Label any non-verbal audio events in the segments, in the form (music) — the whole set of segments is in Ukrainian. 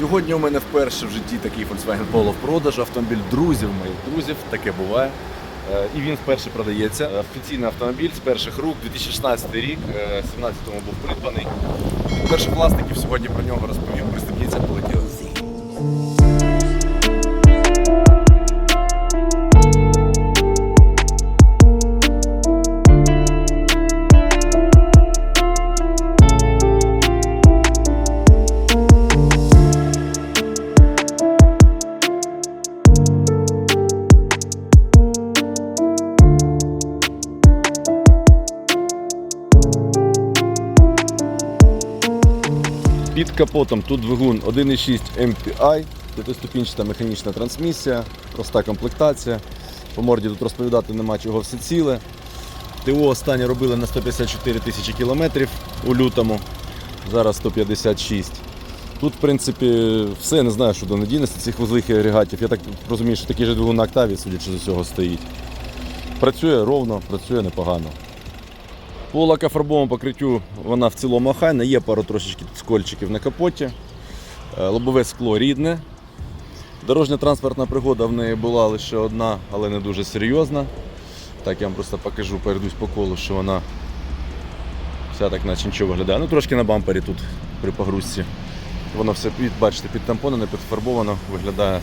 Сьогодні у мене вперше в житті такий Volkswagen Polo в продажу. Автомобіль друзів моїх друзів, таке буває. Е, І він вперше продається. Е, Офіційний автомобіль з перших рук, 2016 рік, е, 17-му був придбаний. Перших власників сьогодні про нього розповім. Пристебніться, полетіли. Під капотом тут двигун 1.6 MPI, п'ятиступінчата механічна трансмісія, проста комплектація. По морді тут розповідати нема чого все ціле. ТО останнє робили на 154 тисячі кілометрів у лютому, зараз 156. Тут, в принципі, все, не знаю, що до надійності цих вузлих і агрегатів. Я так розумію, що такий же двигун на октаві, судячи з усього, стоїть. Працює ровно, працює непогано. По лакофарбовому покриттю вона в цілому охайна, є пару трошечки скольчиків на капоті. Е, Лобове скло рідне. Дорожня транспортна пригода в неї була лише одна, але не дуже серйозна. Так, я вам просто покажу, перейдусь по колу, що вона вся так наче нічого виглядає. Ну трошки на бампері тут при погрузці. Воно все, під- бачите, підтампонене, підфарбовано, виглядає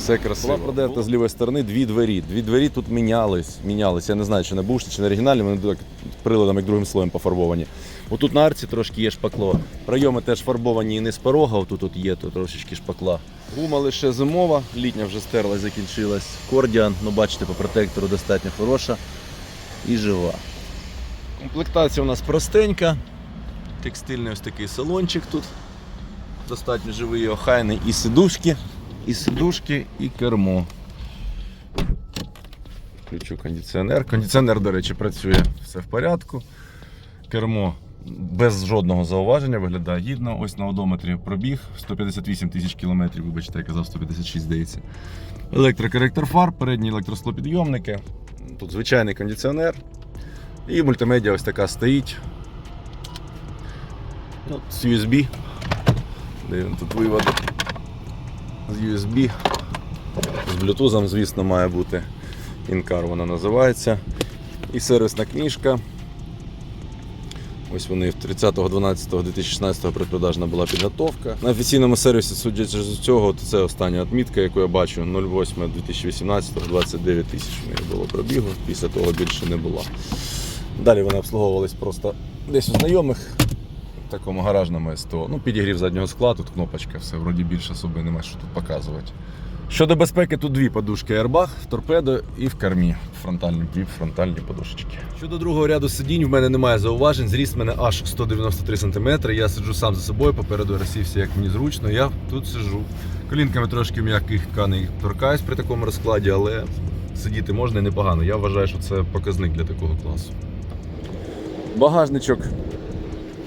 все красиво. Була продерта з лівої сторони дві двері. Дві двері тут мінялись. мінялись. Я не знаю, чи на бушні, чи на оригіналі, вони так приладом як другим слоєм пофарбовані. Отут на арці трошки є шпакло. Прийоми теж фарбовані і не з порога, отут от є тут трошечки шпакла. Гума лише зимова, літня вже стерлась, закінчилась. Кордіан, ну бачите, по протектору достатньо хороша і жива. Комплектація у нас простенька. Текстильний ось такий салончик тут. Достатньо живий охайний. І сидушки, і сидушки, і кермо. Включу кондиціонер. Кондиціонер, до речі, працює все в порядку. Кермо без жодного зауваження виглядає гідно. Ось на одометрі пробіг 158 тисяч кілометрів, вибачте, я казав 156, здається. Електрокоректор фар, передні електросклопідйомники. Тут звичайний кондиціонер. І мультимедіа ось така стоїть. Ну, з USB. Де він тут виводок? З USB. З Bluetooth, звісно, має бути. Інкар вона називається. І сервісна книжка. Ось вони 30.12.2016 предпродажна була підготовка. На офіційному сервісі, судячи з цього, то це остання відмітка, яку я бачу, 08.2018 29 тисяч в неї було пробігу, після того більше не було. Далі вони обслуговувались просто десь у знайомих такому гаражному СТО. Ну, підігрів заднього скла, тут кнопочка, все, вроді більше особи немає що тут показувати. Щодо безпеки, тут дві подушки Airbag, в торпедо і в кермі. Фронтальні дві фронтальні подушечки. Щодо другого ряду сидінь, в мене немає зауважень. Зріст мене аж 193 см. Я сиджу сам за собою, попереду розсівся, як мені зручно. Я тут сиджу. Колінками трошки м'яких тканей торкаюсь при такому розкладі, але сидіти можна і непогано. Я вважаю, що це показник для такого класу. Багажничок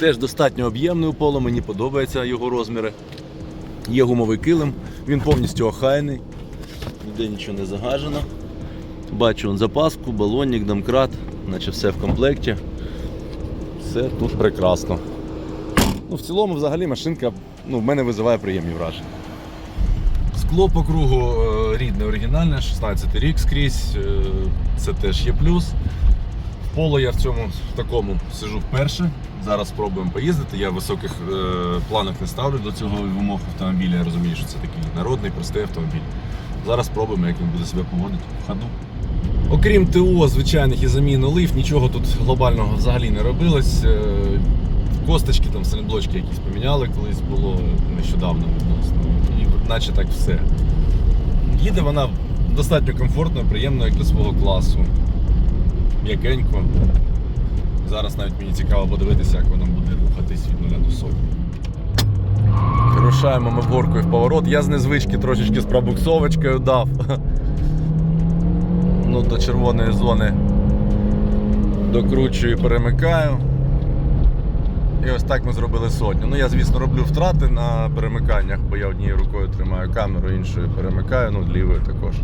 теж достатньо об'ємний у поло, мені подобаються його розміри. Є гумовий килим, він повністю охайний, ніде нічого не загажено. Бачу запаску, балонник, домкрат, наче все в комплекті. Все тут прекрасно. Ну, в цілому, взагалі, машинка ну, в мене визиває приємні враження. Скло по кругу е, рідне, оригінальне, 16 рік скрізь, е, це теж є плюс. Поло я в цьому в такому сижу вперше. Зараз спробуємо поїздити. Я високих е, планок не ставлю до цього вимог автомобіля. Я розумію, що це такий народний, простий автомобіль. Зараз спробуємо, як він буде себе поводити в ходу. Окрім ТО, звичайних і замін олив, нічого тут глобального взагалі не робилось. Е, Косточки, там сайлентблочки якісь поміняли, колись було нещодавно відносно. І наче так все. Їде вона достатньо комфортно, приємно, як для свого класу. М'якенько. Зараз навіть мені цікаво подивитися, як вона буде рухатись від нуля до сотні. Рушаємо ми горкою в поворот. Я з незвички трошечки з пробуксовочкою дав. (laughs) Ну, до червоної зони докручую і перемикаю. І ось так ми зробили сотню. Ну я, звісно, роблю втрати на перемиканнях, бо я однією рукою тримаю камеру, іншою перемикаю, ну лівою також.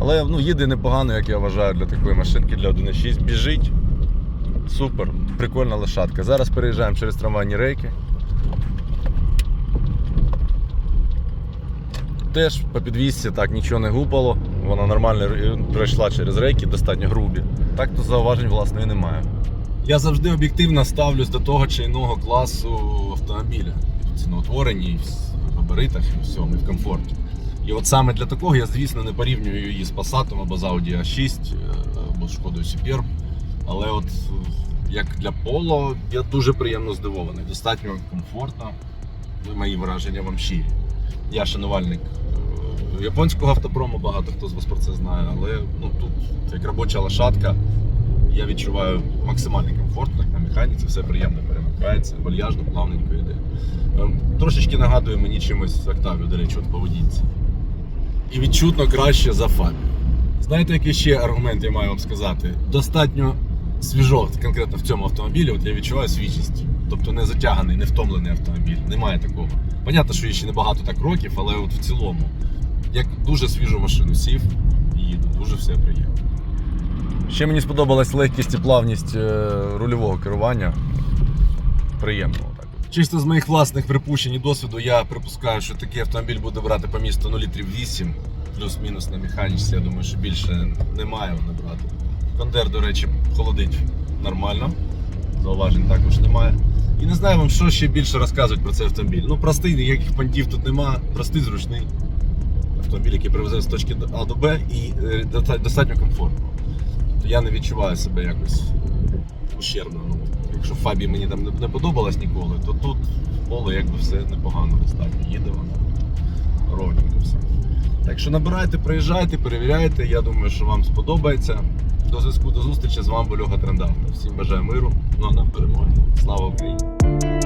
Але ну, їде непогано, як я вважаю, для такої машинки, для 1.6. Біжить. Супер, прикольна лошадка. Зараз переїжджаємо через трамвайні рейки. теж по підвісці так нічого не гупало. Вона нормально пройшла через рейки, достатньо грубі. Так то зауважень власне і немає. Я завжди об'єктивно ставлюсь до того чи іного класу автомобіля. І в габаритах, і всьому, і в комфорті. І от саме для такого я, звісно, не порівнюю її з Passat або з Audi A6 е, або з Шкодою Superb. Але от е, як для Polo я дуже приємно здивований. Достатньо комфортно. Мої враження вам щирі. Я шанувальник е, японського автопрому, багато хто з вас про це знає, але ну, тут як робоча лошадка. Я відчуваю максимальний комфорт, так на механіці все приємно перемикається, вальяжно, плавненько йде. Ем, Трошечки нагадує мені чимось Octavia, до речі, от поведінці. І відчутно краще за Фабі. Знаєте, який ще аргумент я маю вам сказати? Достатньо свіжо, конкретно в цьому автомобілі, от я відчуваю свіжість. Тобто не затяганий, не втомлений автомобіль. Немає такого. Понятно, що їй ще небагато так років, але от в цілому, як дуже свіжу машину сів і їду, дуже все приємно. Ще мені сподобалась легкість і плавність е, рульового керування. Приємно. Чисто з моїх власних припущень і досвіду я припускаю, що такий автомобіль буде брати по місту ну, літрів 8, плюс-мінус на механіці. Я думаю, що більше немає набрати. Кондер, до речі, холодить нормально. Зауважень також немає. І не знаю вам, що ще більше розказувати про цей автомобіль. Ну, простий, ніяких понтів тут нема, простий, зручний автомобіль, який привезе з точки А до Б і е, достатньо комфортно. Тобто я не відчуваю себе якось ущербно. Якщо Фабі мені там не, подобалось ніколи, то тут поле якби все непогано достатньо. Їде вона ровненько все. Так що набирайте, приїжджайте, перевіряйте. Я думаю, що вам сподобається. До зв'язку до зустрічі з вами Льога Трендавта. Всім бажаю миру, ну а нам перемоги. Слава Україні!